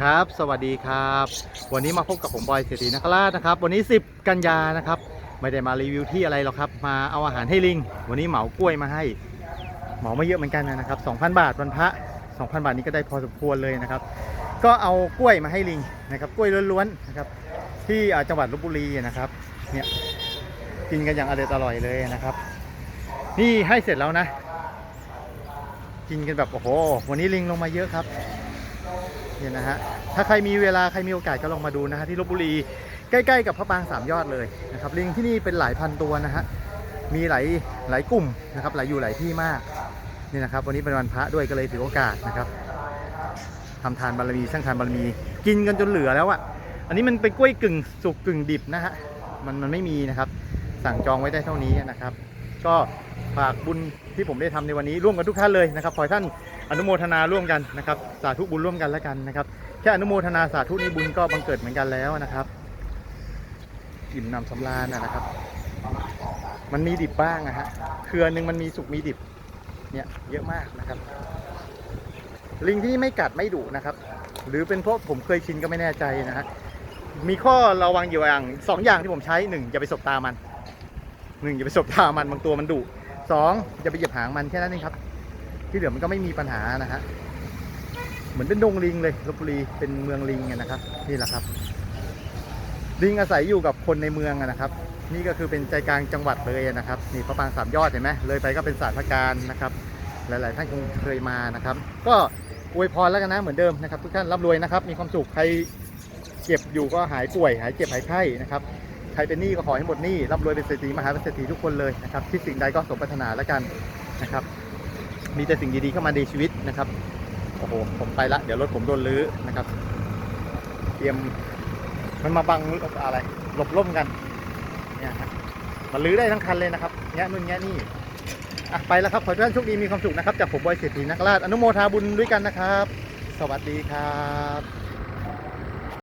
ครับ สวัสดีครับ วันนี้มาพบกับผมบอยเศรษฐีนครานะครับ วันนี้ 10 กันยานะครับ ไม่ได้มารีวิวที่อะไรหรอกครับ มาเอาอาหารให้ลิง วันนี้เหมากล้วยมาให้ เหมาไมาเยอะเหมือนกันนะครับ 2,000 บาทวันพระ 2,000 บาทนี้ก็ได้พอสมควรเลยนะครับ ก็เอากล้วยมาให้ลิงนะครับ กล้วยล้วนๆนะครับ ที่จังหวัดลบบุรีนะครับ เนี่ย กินกันอย่างอร่อยเลยนะครับ นี่ให้เสร็จแล้วนะ กินกันแบบโอ้โห วันนี้ลิงลงมาเยอะครับ เนี่ยนะฮะถ้าใครมีเวลาใครมีโอกาสก็ลองมาดูนะฮะที่ลบบุรีใกล้ๆกับพระปางสามยอดเลยนะครับลิงที่นี่เป็นหลายพันตัวนะฮะมีหลายหลายกลุ่มนะครับหลายอยู่หลายที่มากนี่นะครับ วันนี้เป็นวันพระด้วยก็เลยถือโอกาสนะครับทำทานบารมีสร้างทานบารมี กินกันจนเหลือแล้วอะอันนี้มันเป็นกล้วยกึ่งสุกกึ่งดิบนะฮะมันมันไม่มีนะครับ สั่งจองไว้ได้เท่านี้นะครับ ก็ฝากบุญที่ผมได้ทำในวันนี้ร่วมกันทุกท่านเลยนะครับขอให้ท่านอนุโมทนาร่วมกันนะครับ สาธุบุญร่วมกันแล้วกันนะครับแค่อนุโมทนาสาธุนี้บุญก็บังเกิดเหมือนกันแล้วนะครับอิ่มนำสำราญนะนะครับ มันมีดิบบ้างนะฮะเครือหนึ่งมันมีสุกมีดิบเนี่ยเยอะมากนะครับ ลิงที่นี่ไม่กัดไม่ดุนะครับ หรือเป็นเพราะผมเคยชินก็ไม่แน่ใจนะฮะมีข้อระวังอยู่อย่างสองอย่างที่ผมใช้หนึ่งอย่าไปสบตามัน หนึ่งอย่าไปสบตามันบางตัวมันดุสองอย่าไปเหยียบหางมันแค่นั้นเองครับ ที่เหลือมันก็ไม่มีปัญหานะฮะเหมือนเป็นดงลิงเลยลบบุรีเป็นเมืองลิงนะครับนี่แหละครับ ลิงอาศัยอยู่กับคนในเมืองนะครับ นี่ก็คือเป็นใจกลางจังหวัดเลยนะครับนี่พระปรางสามยอดเห็นไหมเลยไปก็เป็นศาสตร์พระการนะครับ หลาย ๆ ท่านคงเคยมานะครับ ก็อวยพรแล้วกันนะเหมือนเดิมนะครับ ทุกท่านร่ำรวยนะครับ มีความสุขใครเจ็บอยู่ก็หายป่วย หายเจ็บหายไข้นะครับ ใครเป็นหนี้ก็ขอให้หมดหนี้ร่ำรวยเป็นเศรษฐีมหาเศรษฐีทุกคนเลยนะครับที่สิ่งใดก็สมปรารถนาแล้วกันนะครับ มีแต่สิ่งดีๆเข้ามาในชีวิตนะครับโอ้โหผมไปละเดี๋ยวรถผมโดนลื้อนะครับ เตรียมมันมาบังอะไรหลบล่มกันเนี่ยฮะมันลื้อได้ทั้งคันเลยนะครับแง่นู่นแง่นี่อะไปแล้วครับขอให้ทุกท่านโชคดีมีความสุขนะครับจากผมบอยเศรษฐีนักราชอนุโมทนาบุญด้วยกันนะครับ สวัสดีครับ